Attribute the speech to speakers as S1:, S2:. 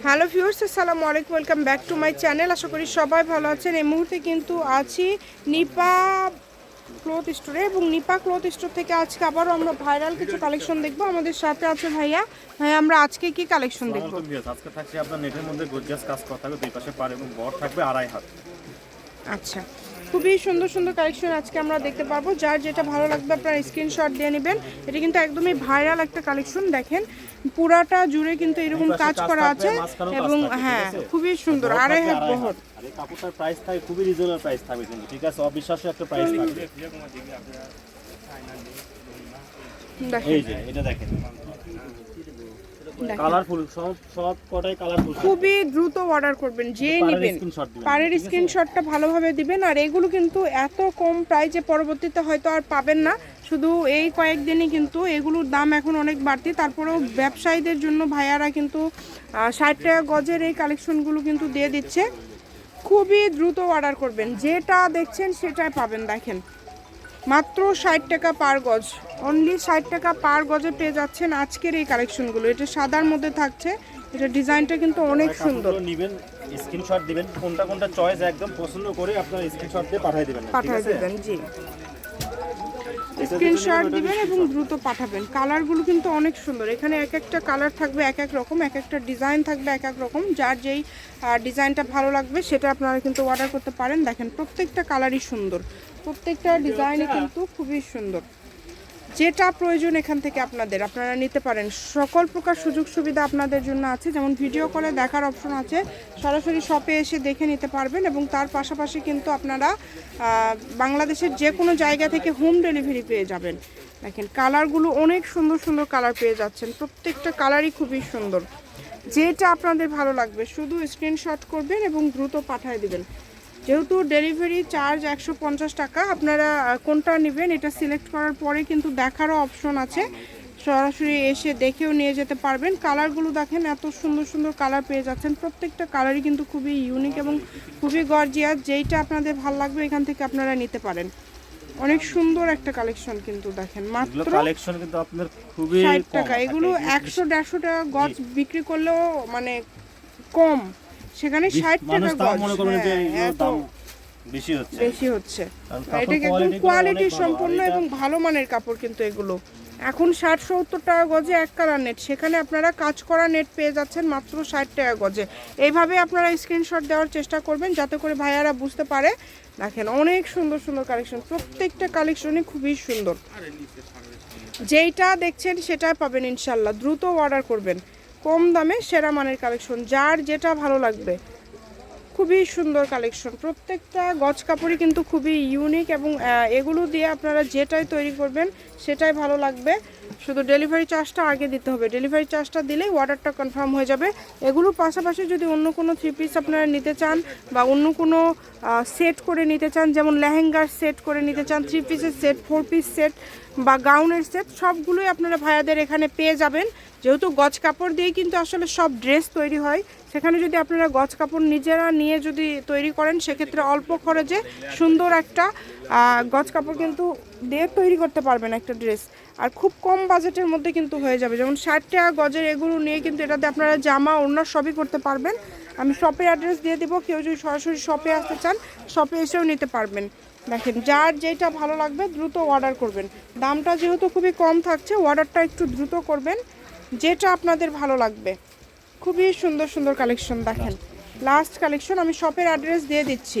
S1: Hello viewers আসসালামু আলাইকুম welcome back to my channel. আশা করি সবাই ভালো আছেন। এই মুহূর্তে কিন্তু আছি নিপা ক্লথ স্টোরে এবং নিপা ক্লথ স্টোর থেকে আজকে আবারও আমরা ভাইরাল কিছু কালেকশন দেখব। আমাদের সাথে আছে ভাইয়া। ভাইয়া আমরা আজকে কি কালেকশন দেখব?
S2: আজকে থাকছে আপনার নেটের মধ্যে গর্জিয়াস কাজ করা থাকবে। দুই পাশে পার এবং বড় থাকবে আড়াই হাত।
S1: আচ্ছা। খুবই সুন্দর সুন্দর কালেকশন আজকে আমরা দেখতে পারব যার যেটা ভালো লাগবে আপনারা স্ক্রিনশট দিয়ে নেবেন। এটা কিন্তু একদমই ভাইরাল একটা কালেকশন দেখেন। পুরাটা জুড়ে কিন্তু এরকম কাজ করা আছে এবং হ্যাঁ খুবই সুন্দর।
S2: বহর
S1: আড়াই হাত বহর
S2: আর কাপড়টার প্রাইস থাকে খুবই রিজনেবল প্রাইস থাকবে কিন্তু ঠিক আছে? অবিশ্বাস্য একটা প্রাইস থাকবে।
S1: দেখেন।
S2: এই যে এটা দেখেন। কালারফুল সব সব কটাই কালারফুল
S1: খুবই দ্রুত অর্ডার করবেন যে নেবেন। পাড়ের স্ক্রিনশটটা ভালোভাবে দিবেন আর এগুলো কিন্তু এত কম প্রাইজে পরবর্তীতে হয়তো আর পাবেন না। শুধু এই কয়েকদিনই কিন্তু এগুলোর দাম এখন অনেক বাড়তি। তারপরেও ব্যবসায়ীদের জন্য ভাইয়ারা কিন্তু ষাট টাকা গজের এই কালেকশনগুলো কিন্তু দিয়ে দিচ্ছে। খুবই দ্রুত অর্ডার করবেন। যেটা দেখছেন সেটাই পাবেন দেখেন। মাত্র ষাট টাকা পার গজ। অনলি ষাট টাকা পার গজে পেয়ে যাচ্ছেন আজকের এই কালেকশনগুলো। এটা সাদার মধ্যে থাকছে। এটা ডিজাইনটা কিন্তু অনেক সুন্দর।
S2: নিবেন স্ক্রিনশট দিবেন কোনটা কোনটা চয়েস একদম পছন্দ করে আপনার স্ক্রিনশট দিয়ে পাঠিয়ে দিবেন
S1: পাঠিয়ে দেবেন জি। স্ক্রিনশট
S2: দিবেন
S1: এবং দ্রুত পাঠাবেন। কালারগুলো কিন্তু অনেক সুন্দর। এখানে এক একটা কালার থাকবে এক এক রকম এক একটা ডিজাইন থাকবে এক এক রকম। যার যেই ডিজাইনটা ভালো লাগবে সেটা আপনারা কিন্তু অর্ডার করতে পারেন। দেখেন প্রত্যেকটা কালারই সুন্দর। প্রত্যেকটা ডিজাইনই কিন্তু খুবই সুন্দর। যেটা প্রয়োজন এখান থেকে আপনাদের, আপনারা নিতে পারেন। সকল প্রকার সুযোগ সুবিধা আপনাদের জন্য আছে। যেমন ভিডিও কলে দেখার অপশন আছে। সরাসরি শপে এসে দেখে নিতে পারবেন এবং তার পাশাপাশি কিন্তু আপনারা বাংলাদেশের যে কোনো জায়গা থেকে হোম ডেলিভারি পেয়ে যাবেন। দেখেন কালারগুলো অনেক সুন্দর সুন্দর কালার পেয়ে যাচ্ছেন। প্রত্যেকটা কালারই খুবই সুন্দর। যেটা আপনাদের ভালো লাগবে, শুধু স্ক্রিনশট করবেন এবং দ্রুত পাঠিয়ে দিবেন। যেহেতু ডেলিভারি চার্জ একশো পঞ্চাশ টাকা আপনারা কোনটা নেবেন এটা সিলেক্ট করার পরে কিন্তু দেখারও অপশন আছে। সরাসরি এসে দেখেও নিয়ে যেতে পারবেন। কালারগুলো দেখেন এত সুন্দর সুন্দর কালার পেয়ে যাচ্ছেন। প্রত্যেকটা কালারই কিন্তু খুবই ইউনিক এবং খুবই গর্জিয়াস যেইটা আপনাদের ভালো লাগবে এখান থেকে আপনারা নিতে পারেন। অনেক সুন্দর একটা কালেকশন কিন্তু দেখেন। মাত্র
S2: কালেকশন কিন্তু আপনার খুবই
S1: ষাট
S2: কম
S1: টাকা। এগুলো একশো দেড়শো টাকা গজ বিক্রি করলেও মানে কম। সেখানে ষাট
S2: মানুষ
S1: টাকা গজ।
S2: মনে করেন যে
S1: হ্যাঁ,
S2: দাম বেশি হচ্ছে।
S1: বেশি হচ্ছে। এটা একদম কোয়ালিটি সম্পন্ন এবং ভালো মানের কাপড় কিন্তু এগুলো। এখন ষাট সত্তর টাকা গজে এক কালার নেট সেখানে আপনারা কাজ করা নেট পেয়ে যাচ্ছেন মাত্র ষাট টাকা গজে। এইভাবে আপনারা স্ক্রিনশট দেওয়ার চেষ্টা করবেন যাতে করে ভাইয়ারা বুঝতে পারে। দেখেন অনেক সুন্দর সুন্দর কালেকশন প্রত্যেকটা কালেকশনই খুবই সুন্দর। যেইটা দেখছেন সেটাই পাবেন ইনশাল্লাহ। দ্রুত অর্ডার করবেন। কম দামে সেরা মানের কালেকশন, যার যেটা ভালো লাগবে। খুবই সুন্দর কালেকশন। প্রত্যেকটা গজ কাপড়ই কিন্তু খুবই ইউনিক এবং এগুলো দিয়ে আপনারা যেটাই তৈরি করবেন, সেটাই ভালো লাগবে। শুধু ডেলিভারি চার্জটা আগে দিতে হবে। ডেলিভারি চার্জটা দিলেই অর্ডারটা কনফার্ম হয়ে যাবে। এগুলোর পাশাপাশি যদি অন্য কোনো থ্রি পিস আপনারা নিতে চান বা অন্য কোনো সেট করে নিতে চান, যেমন লেহেঙ্গার সেট করে নিতে চান থ্রি পিসের সেট ফোর পিস সেট বা গাউনের সেট সবগুলোই আপনারা ভাইয়াদের এখানে পেয়ে যাবেন। যেহেতু গজ কাপড় দিয়েই কিন্তু আসলে সব ড্রেস তৈরি হয়। সেখানে যদি আপনারা গজ কাপড় নিজেরা নিয়ে যদি তৈরি করেন, সেক্ষেত্রে অল্প খরচে সুন্দর একটা গজ কাপড় কিন্তু দিয়ে তৈরি করতে পারবেন একটা ড্রেস আর খুব কম বাজেটের মধ্যে কিন্তু হয়ে যাবে। যেমন ষাট টাকা গজের এগুলো নিয়ে কিন্তু এটাতে আপনারা জামা অন্য সবই করতে পারবেন। আমি শপের অ্যাড্রেস দিয়ে দেবো, কেউ যদি সরাসরি শপে আসতে চান শপে এসেও নিতে পারবেন। দেখেন, যার যেটা ভালো লাগবে দ্রুত অর্ডার করবেন। দামটা যেহেতু খুবই কম থাকছে অর্ডারটা একটু দ্রুত করবেন, যেটা আপনাদের ভালো লাগবে। খুবই সুন্দর সুন্দর কালেকশন দেখেন। লাস্ট কালেকশন আমি শপের অ্যাড্রেস দিয়ে দিচ্ছি।